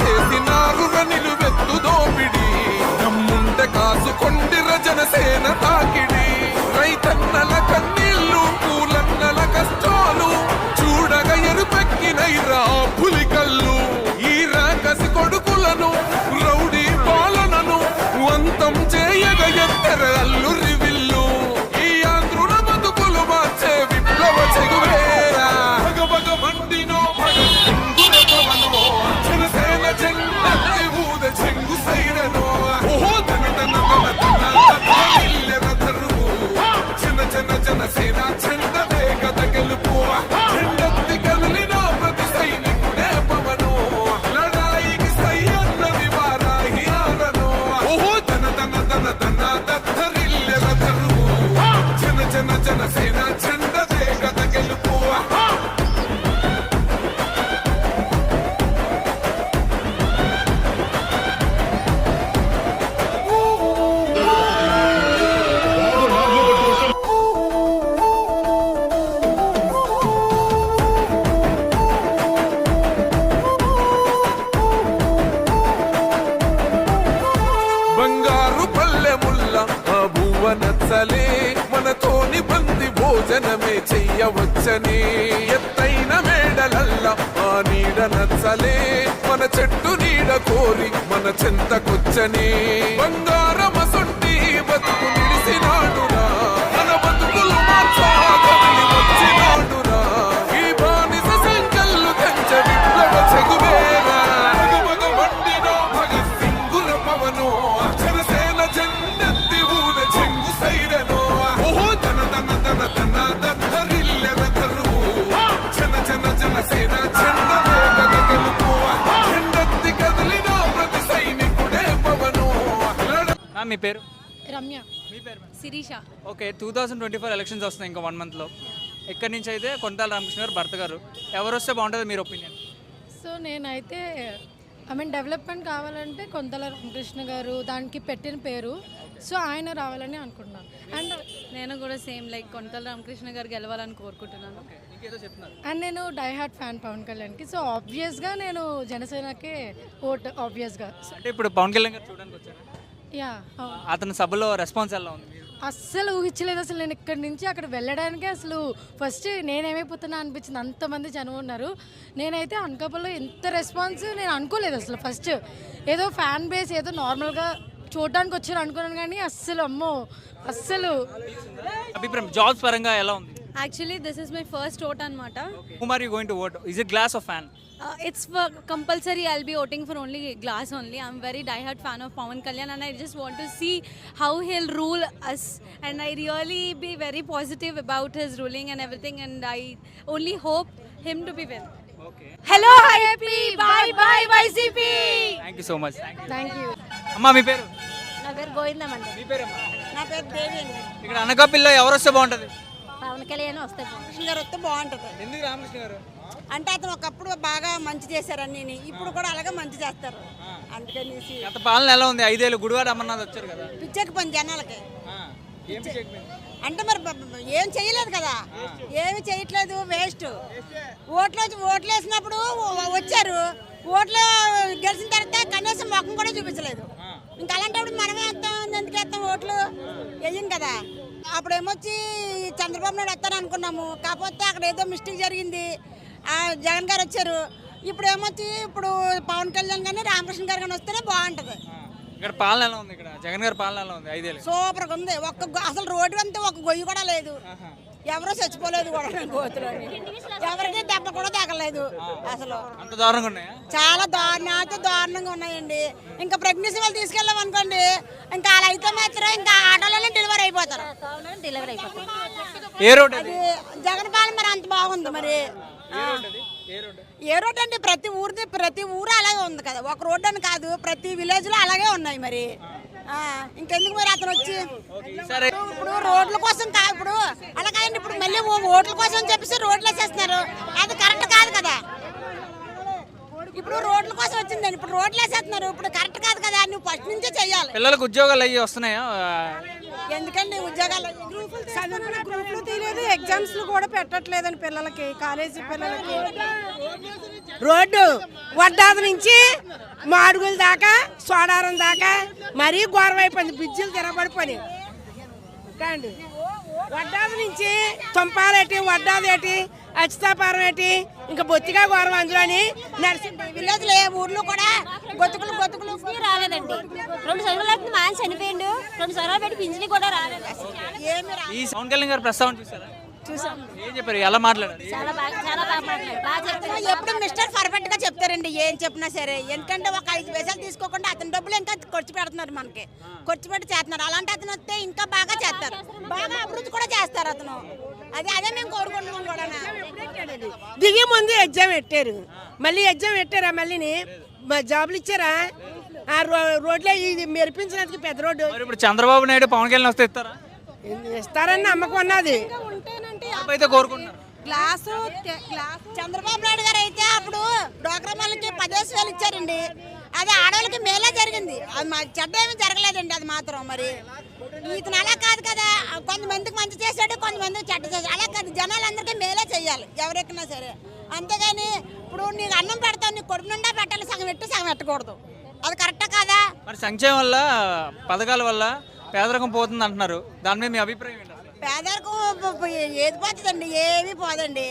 చేసినారు నిలువెత్తు దోపిడి. దమ్ముంటే కాసుకొండిర జనసేన తాకిడి. చెంతకొచ్చని బంగారు మీ పేరు? రమ్య. మీ పేరు Sirisha. Okay two thousand twenty four elections వస్తున్నాయి ఇంకా వన్ మంత్లో ఎక్కడి నుంచి అయితే కొంతాల రామకృష్ణ గారు భర్త గారు? ఎవరు వస్తే బాగుంటుంది మీరు ఒపీనియన్ సో నేనైతే ఐ మీన్ డెవలప్మెంట్ కావాలంటే కొంతల రామకృష్ణ గారు దానికి పెట్టిన పేరు. సో ఆయన రావాలని అనుకుంటున్నాను. అండ్ నేను కూడా సేమ్ లైక్ కొంతల రామకృష్ణ గారు గెలవాలని కోరుకుంటున్నాను. అండ్ నేను డైహార్ట్ ఫ్యాన్ పవన్ కళ్యాణ్కి. సో ఆబ్వియస్గా నేను జనసేనకే ఓట్ ఆబ్వియస్గా అంటే ఇప్పుడు పవన్ కళ్యాణ్ గారు చూడడానికి వచ్చారు? యా అతని సభలో రెస్పాన్స్ ఎలా ఉంది మీరు? అస్సలు ఊహించలేదు అసలు నేను ఇక్కడి నుంచి అక్కడ వెళ్ళడానికి అసలు ఫస్ట్ నేనేమైపోతున్నా అనిపించింది. అంతమంది జనం ఉన్నారు. నేనైతే అనకాపల్లో ఎంత రెస్పాన్స్ నేను అనుకోలేదు అసలు ఫస్ట్ ఏదో ఫ్యాన్ బేస్ ఏదో నార్మల్గా చూడడానికి వచ్చారు అనుకున్నాను కానీ అస్సలు అమ్మో అస్సలు. అభిప్రాయం జాబ్స్ పరంగా ఎలా ఉంది? Actually this is my first vote అనమాట are you going to vote is it glass of fan it's compulsory I'll be voting for only glass only I'm very die hard fan of Pavan Kalyan and I just want to see how he'll rule us and I really be very positive about his ruling and everything and I only hope him to be win okay hello bye bye YCP thank you so much thank you thank you అమ్మా మీ పేరు? నా పేరు మీ పేరమ్మా? నా పేరు దేవి అండి ఇక్కడ అనకాపల్లిలో ఎవరు వస్తే బాగుంటుంది? పవన్ కళ్యాణ్ వస్తే కృష్ణ గారు వస్తే బాగుంటుంది. ఎందుకు రామకృష్ణ గారు? అంటే అతను ఒకప్పుడు బాగా మంచి చేశారని ఇప్పుడు కూడా అలాగే మంచి చేస్తారు. అందుకనేసి గత పాలన ఎలా ఉంది? ఐదేళ్ళు గుడివాడ అమర్నాథ్ వచ్చారు కదా. పిచ్చెక్కి పని జనాలకి. అంటే మరి ఏం చేయలేదు కదా. ఏమి చేయట్లేదు వేస్ట్. ఓట్లు వచ్చి- ఓట్లు వేసినప్పుడు వచ్చారు. ఓట్లు గెలిచిన తర్వాత కనీసం ముఖం కూడా చూపించలేదు. ఇంకా అలాంటప్పుడు మనమే వేస్తాం ఎందుకు వేస్తాం ఓట్లు? వేయం కదా. అప్పుడు ఏమొచ్చి చంద్రబాబు నాయుడు వస్తారు అనుకున్నాము కాకపోతే అక్కడ ఏదో మిస్టేక్ జరిగింది. ఆ జగన్ గారు వచ్చారు. ఇప్పుడు ఏమొచ్చి ఇప్పుడు పవన్ కళ్యాణ్ కానీ రామకృష్ణ గారు కానీ వస్తేనే బాగుంటుంది. ఇక్కడ పాలన ఎలా ఉంది ఇక్కడ? జగన్ గారి పాలన ఎలా ఉంది? ఐదేళ్ళు. సూపర్గా ఉంది. ఒక్క అసలు రోడ్డు అంతా ఒక గొయ్యి కూడా లేదు. ఎవరు చచ్చిపోలేదు ఎవరికి దెబ్బ కూడా తగలేదు అసలు. దారుణంగా చాలా దారుణాత దారుణంగా ఉన్నాయండి. ఇంకా ప్రెగ్నెన్సీ వాళ్ళు తీసుకెళ్ళాం అనుకోండి ఇంకా అలా అయితే మాత్రం ఇంకా ఆటోలోనే డెలివరీ అయిపోతారు. డెలివరీ ఏ రోడ్ జగన్ పాలన మరి అంత బాగుంది మరి. ఏ రోడ్ రోడ్? రోడ్ అంటే ప్రతి ఊరిది ప్రతి ఊరు అలాగే ఉంది కదా. ఒక రోడ్డు అని కాదు ప్రతి విలేజ్లో అలాగే ఉన్నాయి మరి. ఇంకెందుకు మరి అతను వచ్చి? ఇప్పుడు రోడ్ల కోసం కా ఇప్పుడు అలా కాదండి ఇప్పుడు మళ్ళీ ఓట్ల కోసం చెప్పేసి రోడ్లు వేసేస్తున్నారు. అది కరెక్ట్ కాదు కదా. ఇప్పుడు రోడ్ల కోసం వచ్చిందండి. ఇప్పుడు రోడ్లు వేసేస్తున్నారు. ఇప్పుడు కరెక్ట్ కాదు కదా. నువ్వు ఫస్ట్ నుంచే చెయ్యాలి. పిల్లలకు ఉద్యోగాలు అయ్యి వస్తున్నాయా? ఎందుకండి ఉద్యోగాలు చదువుకున్న గ్రూపులు తీయలేదు. ఎగ్జామ్స్లు కూడా పెట్టట్లేదండి పిల్లలకి. కాలేజీ పిల్లలకి. రోడ్డు వడ్డాది నుంచి మాడుగుల దాకా సోడారం దాకా మరీ ఘోరం అయిపోయింది. బ్రిడ్జిలు తిరగబడిపోయి అండి వడ్డాది నుంచి తుంపాలేటి వడ్డాది ఏంటి అచ్చితాపారం ఏంటి? ఇంకా బొత్తిగా ఘోరం అందులోని నర్సింగ్ విలేజ్ ఏ ఊర్లో కూడా గొతుకులు గొతుకులు రాలేదండి. రెండు సంవత్సరాలు అవుతుంది మా ఆయన చనిపోయిండు. రెండు సంవత్సరాలు పెట్టి పింఛని కూడా రాలేదు. ఈ పవన్ కళ్యాణ్ గారు ప్రస్తావన చూసారా? చూసాం. ఏం చెప్పారు? ఎలా మాట్లాడారు? చాలా బాగా చాలా బాగా మాట్లాడారు. బాగా చెప్తున్నారు ఎప్పుడు మిస్టర్ పర్ఫెక్ట్గా చెప్తారండి ఏం చెప్పినా సరే. ఎందుకంటే ఒక ఐదు పైసలు తీసుకోకుండా అతని డబ్బులు ఇంకా ఖర్చు పెడుతున్నారు మనకి. ఖర్చు పెట్టి చేస్తున్నారు. అలాంటి అతను వస్తే ఇంకా బాగా చేస్తారు. బాగా అభివృద్ధి కూడా చేస్తారు అతను. అదే అదే మేము కోరుకుంటున్నాం కూడా దిగే ముందు ఎగ్జామ్ పెట్టారు. మళ్ళీ ఎగ్జామ్ పెట్టారా మళ్ళీని? మ- జాబులు ఇచ్చారా? ఆ రోడ్లో ఇది మెరిపించినందుకు పెద్ద రోడ్డు. ఇప్పుడు చంద్రబాబు నాయుడు పవన్ కళ్యాణ్ వస్తే ఇస్తారా? ఇస్తారని నమ్మకం ఉన్నది. మార్పు అయితే కోరుకుంటున్నారు. గ్లాసు గ్లాసు చంద్రబాబు నాయుడు గారు అయితే అప్పుడు డోక్రా వాళ్ళకి పదేసి వేలు ఇచ్చారండి. అది ఆడవాళ్ళకి మేలే జరిగింది. అది మా చెడ్డ ఏమీ జరగలేదండి అది మాత్రం మరి. ఇతను అలా కాదు కదా. కొంతమందికి మంచి చేశాడు కొంతమందికి చెడ్డ చేశాడు. అలా కాదు జనాలందరికీ మేలే చెయ్యాలి ఎవరెక్కినా సరే. అంతేగాని ఇప్పుడు నీకు అన్నం పెడతావు నీకు కొడుకు నిండా పెట్టాలి సగం పెట్టి సగం పెట్టకూడదు అది కరెక్టా కాదా? మరి సంక్షేమం వల్ల పథకాల వల్ల పేదరికం పోతుంది అంటున్నారు. దాని మీద మీ అభిప్రాయం ఏంటి? పేదరికం ఏది పోతుందండి? ఏమీ పోదండి.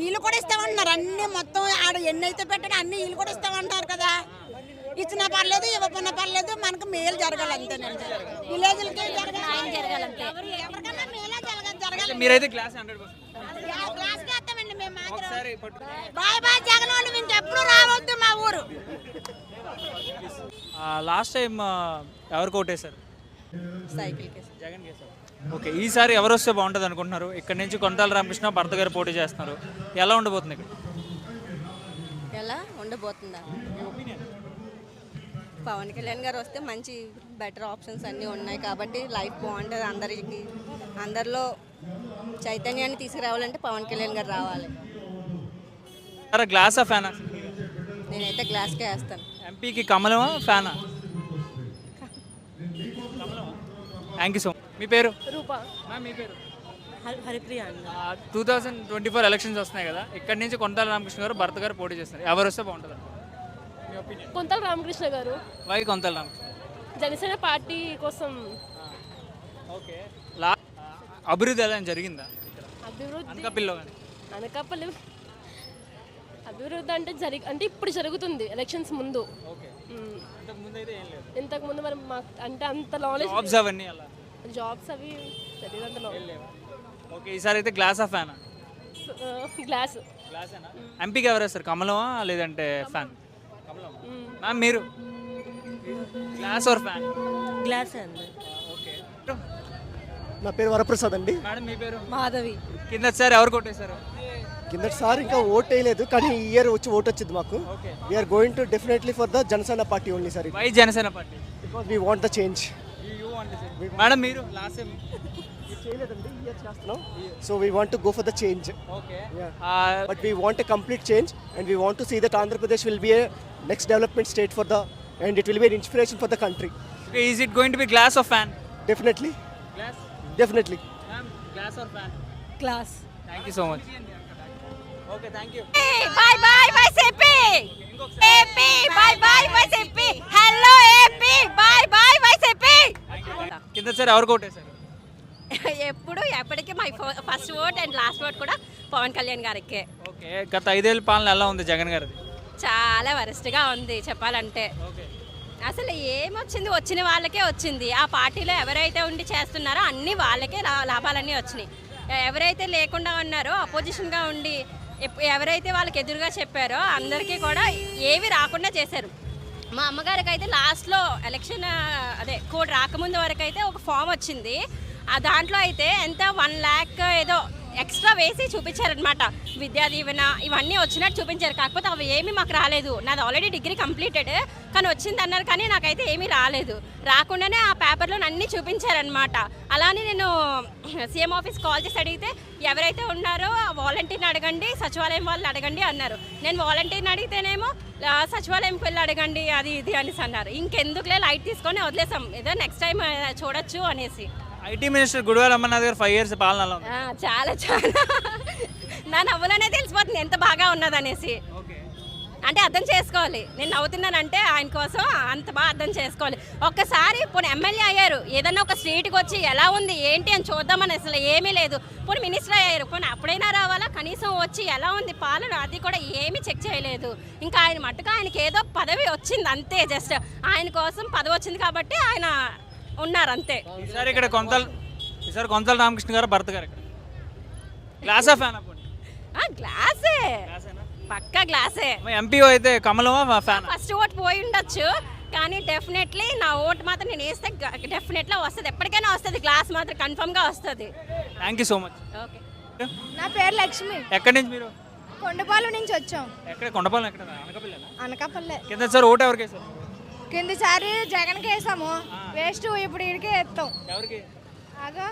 వీళ్ళు కూడా ఇస్తామంటున్నారు. అన్ని మొత్తం ఆడ ఎన్ని అయితే పెట్టాడు అన్ని వీళ్ళు కూడా ఇస్తామంటున్నారు కదా. ఇచ్చినా పర్లేదు ఇవ్వకున్నా పర్లేదు మనకు మేలు జరగాలి అంతేనండి. విలేజ్లకి జరగాలి. జరగాలంతే. ఎవరికన్నా మేలే జరగాలి జరగాలి. మీరైతే క్లాస్ హండ్రెడ్ క్లాస్ వేస్తామండి మేము మాత్రం. ఒకసారి పట్టు. బాయ్ బాయ్ జగన్ వాళ్ళు ఇంకెప్పుడు రావద్దు మా ఊరు. లాస్ట్ టైం ఎవరు కోటేశారు సైకిల్ జగన్ కేసారు ఓకే ఈసారి ఎవరు వస్తే బాగుంటుంది అనుకుంటున్నారు? ఇక్కడ నుంచి కొంతాల రామకృష్ణ భర్త గారు పోటీ చేస్తున్నారు. ఎలా ఉండబోతుంది ఇక్కడ? ఎలా ఉండబోతుందా? పవన్ కళ్యాణ్ గారు వస్తే మంచి బెటర్ ఆప్షన్స్ అన్నీ ఉన్నాయి కాబట్టి లైఫ్ బాగుంటుంది అందరికి. అందరిలో చైతన్యాన్ని తీసుకురావాలంటే పవన్ కళ్యాణ్ గారు రావాలి. గ్లాసా ఫ్యానా? నేనైతే గ్లాస్కే వేస్తాను. ఎంపీకి కమలమా ఫ్యానా? థ్యాంక్ యూ సో మీ పేరు? రూపా. మీ పేరు? Haripriya two thousand twenty four elections వస్తున్నాయి కదా. ఇక్కడ నుంచి కొంతాల రామకృష్ణ గారు భర్త గారు పోటీ చేస్తున్నారు ఎవరు వస్తే బాగుంటుంది కొంతల రామకృష్ణ గారు. వై కొంతాల రామకృష్ణ? జనసేన పార్టీ కోసం. ఓకే. లా అభివృద్ధి ఎలా జరిగిందా? అభివృద్ధి. అనకాపల్లిలో కానీ? అనకాపల్లి. అభివృద్ధి అంటే జరి అంటే ఇప్పుడు జరుగుతుంది ఎలక్షన్స్ ముందు. ఇంతకు ముందు మరి మాకు అంటే అంత నాలెడ్జ్ జాబ్స్ అవన్నీ జాబ్స్ అవి తెలియదు అంత. ఓకే ఈసారి అయితే గ్లాస్ ఆఫ్ ఫ్యానా గ్లాస్. ఎంపీకి ఎవరు వేస్తారు కమలమా లేదంటే ఫ్యాన్? మ్యామ్ మీరు? Glass or fan? గ్లాస్ అండి. ఓకే. నా పేరు వరప్రసాద్ అండి. మేడం మీ పేరు? మాధవి. కింద సార్ ఎవరు కొట్టేశారు? కిందటిసారి ఇంకా ఓట్ వేయలేదు కానీ ఈ ఇయర్ వచ్చి ఓట్ వచ్చింది మాకు. We're going to definitely for the Janasena party only sir why Janasena party because we want the change madam మీరు? లాస్ట్ చేయలేదండి ఈ ఇయర్ చేస్తున్నాం. So we want to go for the change okay but we want a complete change and we want to see that Andhra Pradesh will be a next development state for the and it will be inspiration for the country is it going to be glass of fan definitely glass definitely ma'am glass or fan class thank you so much okay thank you bye bye YCP AP bye bye YCP hello AP bye bye YCP కింద sir ఎవరు కొట్టేశారు? ఎప్పుడు ఎప్పటికీ my first vote and last vote కూడా పవన్ కళ్యాణ్ గారికే. Okay గత ఐదేళ్ళ పాలన ఎలా ఉంది జగన్ గారిది? చాలా వరస్ట్గా ఉంది చెప్పాలంటే. అసలు ఏమొచ్చింది? వచ్చిన వాళ్ళకే వచ్చింది. ఆ పార్టీలో ఎవరైతే ఉండి చేస్తున్నారో అన్ని వాళ్ళకే లాభాలన్నీ వచ్చినాయి. ఎవరైతే లేకుండా ఉన్నారో అపోజిషన్గా ఉండి ఎవరైతే వాళ్ళకి ఎదురుగా చెప్పారో అందరికీ కూడా ఏవి రాకుండా చేశారు. మా అమ్మగారికి అయితే లాస్ట్లో ఎలక్షన్ అదే కోడ్ రాకముందు వరకు అయితే ఒక ఫామ్ వచ్చింది. ఆ దాంట్లో అయితే ఎంత వన్ ల్యాక్ ఏదో ఎక్స్ట్రా వేసి చూపించారనమాట విద్యా దీవెన ఇవన్నీ వచ్చినట్టు చూపించారు. కాకపోతే అవి ఏమీ మాకు రాలేదు. నాది ఆల్రెడీ డిగ్రీ కంప్లీటెడ్ కానీ వచ్చింది అన్నారు కానీ నాకైతే ఏమీ రాలేదు. రాకుండానే ఆ పేపర్లో అన్నీ చూపించారనమాట అలానే నేను సీఎం ఆఫీస్ కాల్ చేసి అడిగితే ఎవరైతే ఉన్నారో వాలంటీర్ని అడగండి సచివాలయం వాళ్ళని అడగండి అన్నారు. నేను వాలంటీర్ని అడిగితేనేమో సచివాలయంకి వెళ్ళి అడగండి అది ఇది అనేసి అన్నారు. ఇంకెందుకులే లైట్ తీసుకొని వదిలేసాం. ఏదో నెక్స్ట్ టైం చూడొచ్చు అనేసి. ఐటీ మినిస్టర్ గుడివాల అమర్నాథ్ గారు ఫైవ్ ఇయర్స్ పాలన ఎలా ఉంది ఆ, చాలా చాలా. నా నవ్వులోనే తెలిసిపోతుంది ఎంత బాగా ఉన్నదనేసి. అంటే అర్థం చేసుకోవాలి. నేను నవ్వుతున్నానంటే ఆయన కోసం అంత బాగా అర్థం చేసుకోవాలి. ఒక్కసారి పోనీ ఎమ్మెల్యే అయ్యారు. ఏదన్నా ఒక స్ట్రీట్కి వచ్చి ఎలా ఉంది ఏంటి అని చూద్దామని అసలు ఏమీ లేదు. పోనీ మినిస్టర్ అయ్యారు. పోనీ అప్పుడైనా రావాలా? కనీసం వచ్చి ఎలా ఉంది పాలన? అది కూడా ఏమీ చెక్ చేయలేదు. ఇంకా ఆయన మట్టుకు ఆయనకి ఏదో పదవి వచ్చింది అంతే జస్ట్ ఆయన కోసం పదవి వచ్చింది కాబట్టి ఆయన ఉన్నారు అంతే ఈసారి ఇక్కడ కొంతల్ ఈసారి కొంతల రామకృష్ణ గారు భర్త గారు ఇక్కడ. గ్లాస్ ఆఫ్ ఫ్యాన్ ఆ, గ్లాసే. పక్కా గ్లాసే. ఎంపీ అయితే కమలమా ఫ్యాన్? ఫస్ట్ ఓట్ పోయి ఉండొచ్చు కానీ డెఫినెట్లీ నా ఓటు మాత్రం నేను వేస్తే డెఫినెట్లీ వస్తుంది. ఎప్పటికైనా వస్తుంది గ్లాస్ మాత్రం కన్ఫర్మ్గా వస్తుంది. Thank you so much. Okay. నా పేరు లక్ష్మి. ఎక్కడి నుంచి మీరు? కొండపాలెం నుంచి వచ్చాం. ఎక్కడ కొండపాలెం ఎక్కడ? అనకాపల్లినా? అనకాపల్లె. కింద సార్ ఓటు ఎవరికి వేశారు? కిందసారి జగన్కి వేసాము. వేస్ట్ ఇప్పుడు ఇడికే వేస్తాం ఎవరికి? ఆగా.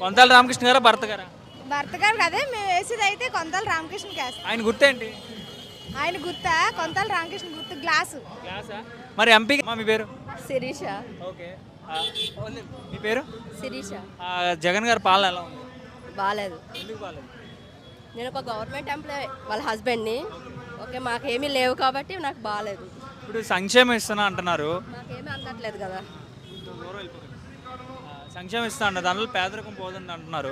కొంతల రామకృష్ణ గారా భర్త గారా? భర్త గారు కదే మేము వేసేది అయితే కొంతల రామకృష్ణకి వేస్తాం. ఆయన గుర్తేంటి? ఆయన గుర్తా? కొంతల రామకృష్ణ గుర్తు గ్లాసు. గ్లాసా? మరి ఎంపీ మా పేరు? శిరీష. ఓకే. ఆ, ఓన్లీ మీ పేరు? శిరీష. ఆ, జగన్ గారి పాలన ఎలా ఉంది? బాగాలేదు ఎందుకు బాగాలేదు నేను ఒక గవర్నమెంట్ ఎంప్లాయ్ వాళ్ళ హస్బెండ్ని. ఓకే మాకేమీ లేవు కాబట్టి నాకు బాగాలేదు ఇప్పుడు సంక్షేమం ఇస్తున్నా అంటున్నారు. మాకేమీ అందట్లేదు కదా. సంక్షేమం ఇస్తా అంటారు దానివల్ల పేదరికం పోతుంది అంటున్నారు.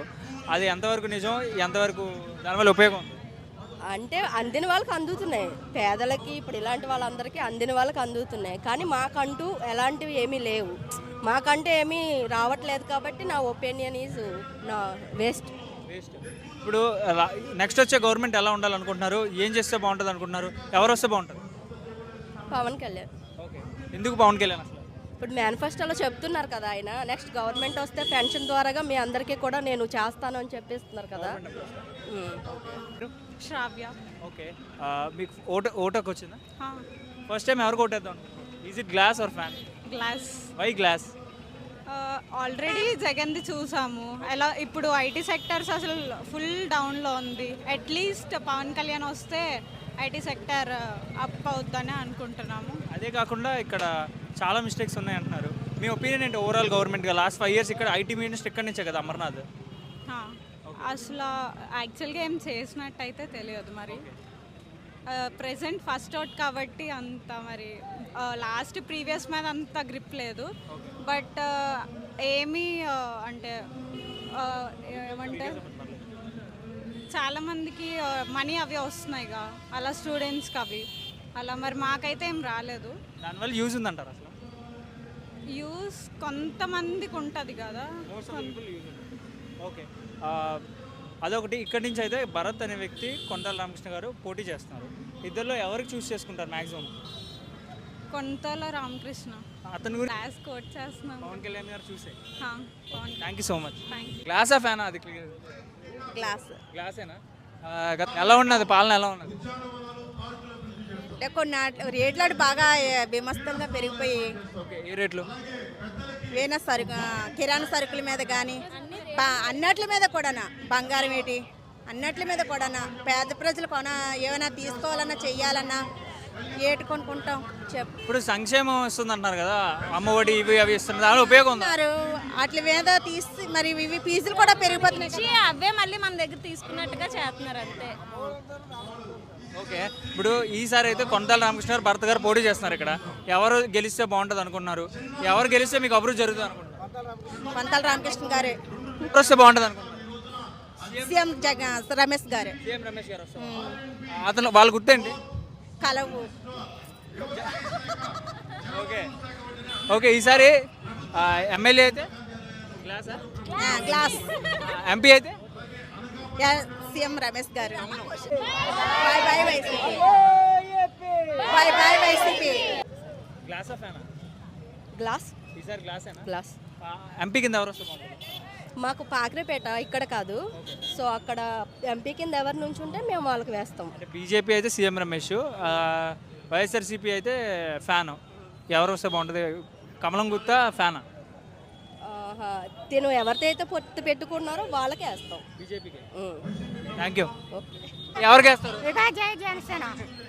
అది ఎంతవరకు నిజం? ఎంతవరకు దానివల్ల ఉపయోగం అంటే అందిన వాళ్ళకి అందుతున్నాయి. పేదలకి ఇప్పుడు ఇలాంటి వాళ్ళందరికీ అందిన వాళ్ళకి అందుతున్నాయి. కానీ మాకంటూ ఎలాంటివి ఏమీ లేవు. మాకంటూ ఏమీ రావట్లేదు కాబట్టి నా ఒపీనియన్ ఈజ్ నా వేస్ట్. వేస్ట్. ఇప్పుడు నెక్స్ట్ వచ్చే గవర్నమెంట్ ఎలా ఉండాలనుకుంటున్నారు? ఏం చేస్తే బాగుంటుంది అనుకుంటున్నారు ఎవరు వస్తే బాగుంటుంది? పవన్ కళ్యాణ్. ఓకే. ఎందుకు పవన్ కళ్యాణ్ అసలు? ఇప్పుడు మేనిఫెస్టోలో చెప్తున్నారు కదా ఆయన. నెక్స్ట్ గవర్నమెంట్ వస్తే పెన్షన్ ద్వారాగా మీ అందరికీ కూడా నేను చేస్తాను అని చెప్పిస్తున్నారు కదా. శ్రావ్య. ఓకే. మీకు ఓటు ఓటకు వచ్చిందా? ఫస్ట్ టైం ఎవరికి ఓటేద్దాం is it glass or fan glass why glass already జగన్ది చూసాము. ఎలా ఇప్పుడు ఐటీ సెక్టర్స్ అసలు ఫుల్ డౌన్లో ఉంది. అట్లీస్ట్ పవన్ కళ్యాణ్ వస్తే ఐటీ సెక్టర్ అప్ అవుద్దని అనుకుంటున్నాము. అదే కాకుండా ఇక్కడ చాలా మిస్టేక్స్ ఉన్నాయి అంటున్నారు మీ ఒపీనియన్ ఏంటి ఓవరాల్ గవర్నమెంట్గా లాస్ట్ ఫైవ్ ఇయర్స్ ఇక్కడ ఐటీ మినిస్టర్ ఇక్కడ నుంచే కదా అమర్నాథ్. అసలు యాక్చువల్గా ఏం చేసినట్టయితే తెలియదు మరి. ప్రెసెంట్ ఫస్ట్ అవుట్ కాబట్టి అంత మరి లాస్ట్ ప్రీవియస్ మీద అంత గ్రిప్ లేదు. బట్ ఏమీ ఆ, అంటే ఏమంటే చాలామందికి మనీ అవి వస్తున్నాయిగా. అలా స్టూడెంట్స్కి అవి. అలా మరి మాకైతే ఏం రాలేదు. దానివల్ల యూజ్ ఉందంటారు అసలు? యూస్ కొంతమందికి ఉంటుంది కదా. ఓకే అదొకటి. ఇక్కడి నుంచి అయితే భరత్ అనే వ్యక్తి కొండల రామకృష్ణ గారు పోటీ చేస్తున్నారు. ఇద్దరిలో ఎవరికి చూస్ చేసుకుంటారు మ్యాక్సిమం కొంతల రామకృష్ణ. అతని క్లాస్ కోట్ చేస్తున్నాం పవన్ కళ్యాణ్ గారు చూసే thank you so much thank glass of fan అది క్లియర్ గ్లాస్. గ్లాసేనా? ఎలా ఉన్నది? పాలన ఎలా ఉన్నది? అంటే కొన్ని రేట్లు అటు బాగా విమస్తంగా పెరిగిపోయి. ఏ రేట్లు? వేన సరుకు కిరాణా సరుకుల మీద కానీ అన్నట్ల మీద కూడానా? బంగారం ఏంటి? అన్నట్ల మీద కూడానా? పేద ప్రజలు కొన ఏమైనా తీసుకోవాలన్నా చెయ్యాలన్నా? ఏటి కొనుక్కుంటాం? చెప్ ఇప్పుడు సంక్షేమం ఇస్తుంది అంటున్నారు కదా అమ్మఒడి ఇవి అవి ఇస్తున్నారు దాని ఉపయోగం ఉందా? వాటి మీద తీసి మరి ఇవి ఫీజులు కూడా పెరిగిపోతున్నాయి కదా. అవే మళ్ళీ మన దగ్గర తీసుకున్నట్టుగా చేస్తున్నారు అంతే. ఓకే. ఇప్పుడు ఈసారి అయితే కొండల రామకృష్ణ గారు భర్త గారు పోటీ చేస్తున్నారు ఇక్కడ. ఎవరు గెలిస్తే బాగుంటుంది అనుకుంటున్నారు? ఎవరు గెలిస్తే మీకు అభివృద్ధి జరుగుతుంది అనుకుంటున్నారు? పంతాల రామకృష్ణ గారే. ఎవరు వస్తే బాగుంటుంది అనుకుంటున్నారు? సీఎం జగ రమేష్ గారే. సీఎం రమేష్ గారు వస్తారు అతను వాళ్ళు గుర్తేంటి? కలవు. ఓకే. ఓకే ఈసారి ఎమ్మెల్యే అయితే? గ్లాసా గ్లాస్ ఎంపీ అయితే? సీఎం రమేష్ గారు. Bye bye YCP. Bye bye YCP. గ్లాసా glass ఈసారి గ్లాసేనా గ్లాస్ ఎంపీ కింద ఎవరు వస్తే బాగుంటుంది మాకు పాకరేపేట ఇక్కడ కాదు. సో అక్కడ ఎంపీ కింద ఎవరి నుంచి ఉంటే మేము వాళ్ళకి వేస్తాం. అంటే బీజేపీ అయితే సీఎం రమేష్ ఆ, వైఎస్ఆర్సీపీ అయితే ఫ్యాన్. ఎవరు వస్తే బాగుంటుంది? కమలం గుత్తా ఫ్యానా? ఆహా, తిను ఎవరితో అయితే పొత్తు పెట్టుకున్నారో వాళ్ళకే వేస్తాం. బీజేపీకి. Thank you okay. ఎవరికి వేస్తారు? జై జనసేన.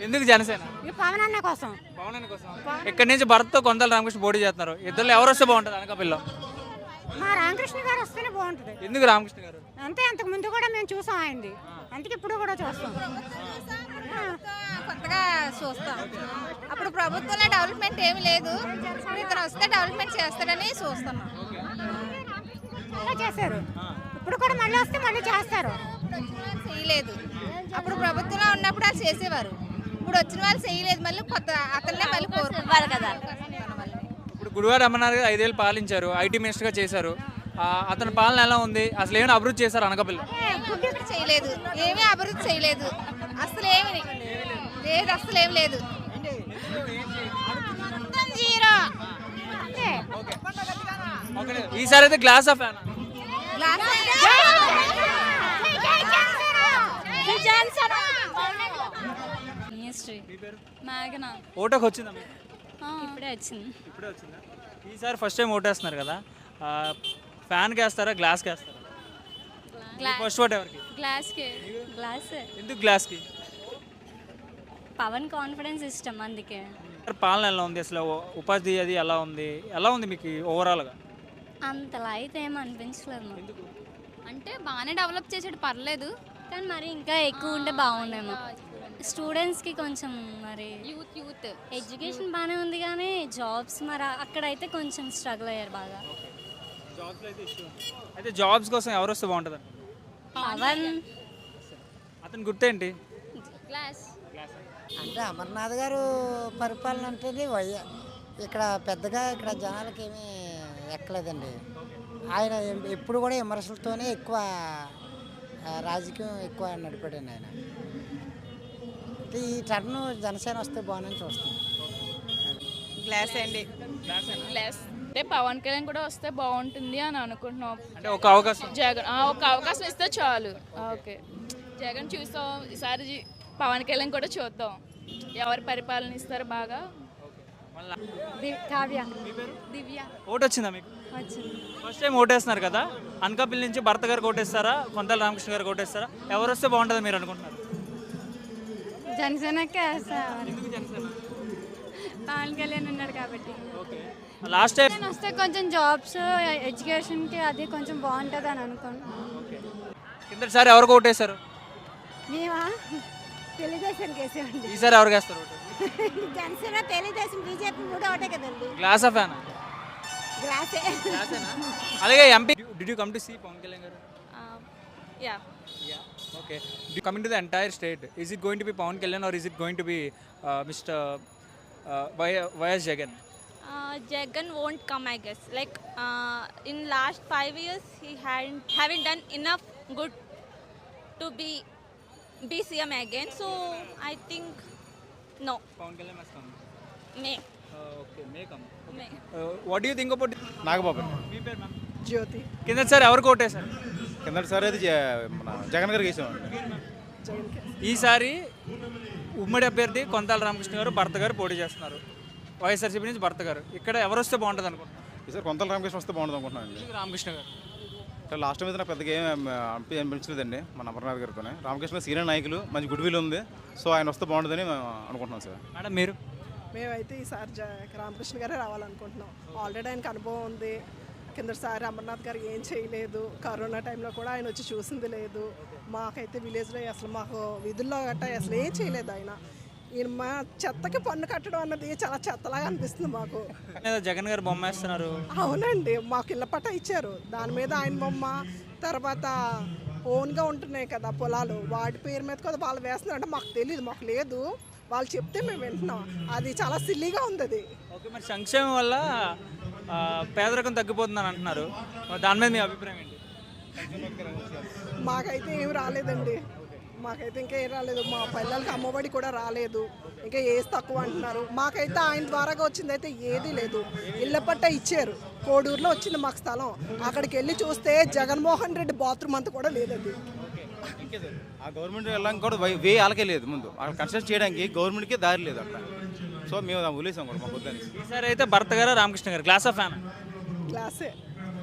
ఎందుకు జనసేన? ఈ పవన్ అన్న కోసం. పవన్ అన్న కోసం. ఇక్కడి నుంచి భరత్తో కొందరు రామకృష్ణ పోటీ చేస్తున్నారు? ఇద్దరు ఎవరు వస్తే బాగుంటుంది? అనకాపల్లిలో. మా రామకృష్ణ గారు వస్తేనే బాగుంటుంది. ఎందుకు రామకృష్ణ గారు? అంతే అంతకు ముందు కూడా మేము చూసాం ఆయనది. అందుకే ఇప్పుడు కూడా చూస్తాం. కొత్తగా చూస్తాం. అప్పుడు ప్రభుత్వంలో డెవలప్మెంట్ ఏమీ లేదు. ఇతను వస్తే డెవలప్మెంట్ చేస్తాడని చూస్తున్నాం. చేశారు. ఇప్పుడు కూడా మళ్ళీ వస్తే మళ్ళీ చేస్తారు. చేయలేదు. అప్పుడు ప్రభుత్వంలో ఉన్నప్పుడు వాళ్ళు చేసేవారు. ఇప్పుడు వచ్చిన వాళ్ళు చేయలేదు. మళ్ళీ కొత్త అతన్నే మళ్ళీ కోరుకోవాలి కదా. ఇప్పుడు గుడివాడ అమర్నాథ్ గారు ఐదేళ్ళు పాలించారు ఐటీ మినిస్టర్గా చేశారు అతని పాలన ఎలా ఉంది అసలు ఏమైనా అభివృద్ధి చేశారు అనకాపల్లి చేయలేదు ఏమీ అభివృద్ధి చేయలేదు అసలు ఏమి లేదు అసలు ఏం లేదు ఈసారి అయితే గ్లాస్ ఆఫ్ ఓటోకి వచ్చిందా ఇప్పుడే వచ్చింది. ఇప్పుడే వచ్చిందా? ఈసారి ఫస్ట్ టైం ఓటేస్తున్నారు కదా. ఆ, ఫ్యాన్కి వేస్తారా గ్లాస్కి వేస్తారా? ఫస్ట్ ఓట్ ఎవరికి? గ్లాస్కి గ్లాస్ ఎందుకు గ్లాస్కి పవన్ కాన్ఫిడెన్స్ ఇష్టం అందుకే. పాలన ఎలా ఉంది? అసలు ఉపాధి అది ఎలా ఉంది? ఎలా ఉంది మీకు ఓవరాల్గా అంతలా అయితే ఏం అనిపించలేదు. అంటే బాగానే డెవలప్ చేసాడు పర్లేదు. కానీ మరి ఇంకా ఎక్కువ ఉంటే బాగుండేమో. స్టూడెంట్స్కి కొంచెం మరి యూత్ యూత్ ఎడ్యుకేషన్ బాగానే ఉంది కానీ జాబ్స్ మరి అక్కడైతే కొంచెం స్ట్రగుల్ అయ్యారు బాగా. అయితే జాబ్స్ కోసం ఎవరు వస్తే బాగుంటుంది పవన్. అతని గుర్తేంటి? క్లాస్ అంటే అమర్నాథ్ గారు పరిపాలన అంటేనే వయ్య. ఇక్కడ పెద్దగా ఇక్కడ జనాలకి ఏమీ ఎక్కలేదండి. ఆయన ఎప్పుడు కూడా విమర్శలతోనే ఎక్కువ రాజకీయం ఎక్కువ నడిపాడండి ఆయన. ఈ టర్న్ జనసేన వస్తే బాగుందని చూస్తున్నాం. గ్లాస్ అండి. లెస్ అంటే పవన్ కళ్యాణ్ కూడా వస్తే బాగుంటుంది అని అనుకుంటున్నాం. అంటే ఒక అవకాశం. జగన్ ఆ, ఒక అవకాశం ఇస్తే చాలు. ఓకే. జగన్ చూస్తాం. ఈసారి జీ- పవన్ కళ్యాణ్ కూడా చూద్దాం. ఎవరు పరిపాలన ఇస్తారు బాగా? కావ్య. దివ్య. ఓటు వచ్చిందా మీకు? వచ్చింది. ఫస్ట్ టైం ఓటేస్తున్నారు కదా. అనకాపల్లి నుంచి భర్త గారికి ఓటేస్తారా? కొంతల రామకృష్ణ గారికి ఓటేస్తారా? ఎవరు వస్తే బాగుంటుంది మీరు అనుకుంటున్నారు? జనసేనకే జనసేన? పవన్ కళ్యాణ్ ఉన్నాడు కాబట్టి. ఓకే. లాస్ట్ టైం వస్తే కొంచెం జాబ్స్ ఎడ్యుకేషన్కి అది కొంచెం బాగుంటుంది అని అనుకుంటున్నాం కిందసారి ఎవరికి ఓటేశారు? మేమా? తెలుగుదేశానికి వేసేయండి ఈసారి ఎవరికి వేస్తారు ఓటు? జనసేన తెలుగుదేశం బీజేపీ కూడా ఒకటే కదండి. గ్లాస్ ఆఫ్ గ్లాసే అలాగే MP did you come to see Pavan Kalyan గారు? Yeah Okay. Coming to the entire state, is it going to be Pawan Kalyan or is it going to be uh, Mr. Uh, Vyas Jagan? Uh, Jagan won't come, I guess. Like uh, in last five years, he hadn't haven't done enough good to be B C M again. So I think no. Pawan Kalyan must come. May. Uh, okay, may come. Okay. May. Uh, what do you think about Nagababu? Jyoti. Kinnan sir, our quote sir. కిందటిసారి అయితే జ- మన జగన్ గారికి వేసామండి ఈసారి ఉమ్మడి అభ్యర్థి కొంతాల రామకృష్ణ గారు భర్త గారు పోటీ చేస్తున్నారు. వైఎస్ఆర్సీపీ నుంచి భర్త గారు. ఇక్కడ ఎవరు వస్తే బాగుంటుంది అనుకుంటున్నారు? ఈసారి కొంతల రామకృష్ణ వస్తే బాగుంటుంది అనుకుంటున్నానండి. రామకృష్ణ గారు? అంటే లాస్ట్ టైం అయితే నాకు పెద్దగా ఏం అనిపి- అనిపించలేదండి మన అమర్నాథ్ గారితోనే. రామకృష్ణ సీనియర్ నాయకులు మంచి గుడ్ విల్ ఉంది. సో ఆయన వస్తే బాగుంటుందని మేము అనుకుంటున్నాం సార్. మేడం మీరు? మేమైతే ఈసారి జ రామకృష్ణ గారే రావాలనుకుంటున్నాం. ఆల్రెడీ ఆయనకు అనుభవం ఉంది. కిందసారి అమర్నాథ్ గారు ఏం చేయలేదు. కరోనా టైంలో కూడా ఆయన వచ్చి చూసింది లేదు. మాకైతే విలేజ్లో అసలు మాకు విధుల్లో గట్టా అసలు ఏం చేయలేదు ఆయన. ఈయన మా చెత్తకి పన్ను కట్టడం అన్నది చాలా చెత్తలాగా అనిపిస్తుంది మాకు. జగన్ గారు బొమ్మ వేస్తున్నారు. అవునండి మాకు ఇళ్ళ పట్ట ఇచ్చారు. దాని మీద ఆయన బొమ్మ తర్వాత ఓన్గా ఉంటున్నాయి కదా పొలాలు. వాటి పేరు మీద కూడా వాళ్ళు వేస్తున్నారంటే మాకు తెలియదు మాకు లేదు. వాళ్ళు చెప్తే మేము వింటున్నాం. అది చాలా సిల్లీగా ఉంది అది. ఓకే మరి సంక్షేమం వల్ల పేదరికం తగ్గిపోతుందని అంటున్నారు. దాని మీద మీ అభిప్రాయం ఏంటి? మాకైతే ఏం రాలేదండి. మాకైతే ఇంకా ఏం రాలేదు. మా పిల్లలకి అమ్మఒడి కూడా రాలేదు. ఇంకా ఏజ్ తక్కువ అంటున్నారు. మాకైతే ఆయన ద్వారాగా వచ్చింది అయితే ఏదీ లేదు. ఇళ్ళ పట్ట ఇచ్చారు. కోడూరులో వచ్చింది మాకు స్థలం. అక్కడికి వెళ్ళి చూస్తే జగన్మోహన్ రెడ్డి బాత్రూమ్ అంతా కూడా లేదండి. ఆ గవర్నమెంట్ వెళ్ళడానికి కూడా వే- వాళ్ళకే లేదు ముందు. అక్కడ కన్స్ట్రక్ట్ చేయడానికి గవర్నమెంట్కే దారి లేదు అక్కడ. సో మేము వదిలేసాం కూడా మాకు వద్దని. ఈసారి అయితే భర్త గారు రామకృష్ణ గారు? Glass of fan? క్లాసే.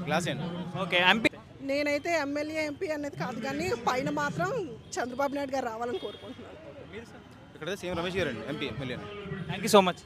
క్లాస్ ఏంటి ఓకే ఎంపీ? నేనైతే ఎమ్మెల్యే ఎంపీ అనేది కాదు కానీ పైన మాత్రం చంద్రబాబు నాయుడు గారు రావాలని కోరుకుంటున్నాను. ఇక్కడైతే సీఎం రమేష్ గారు అండి MP MLA thank you so much.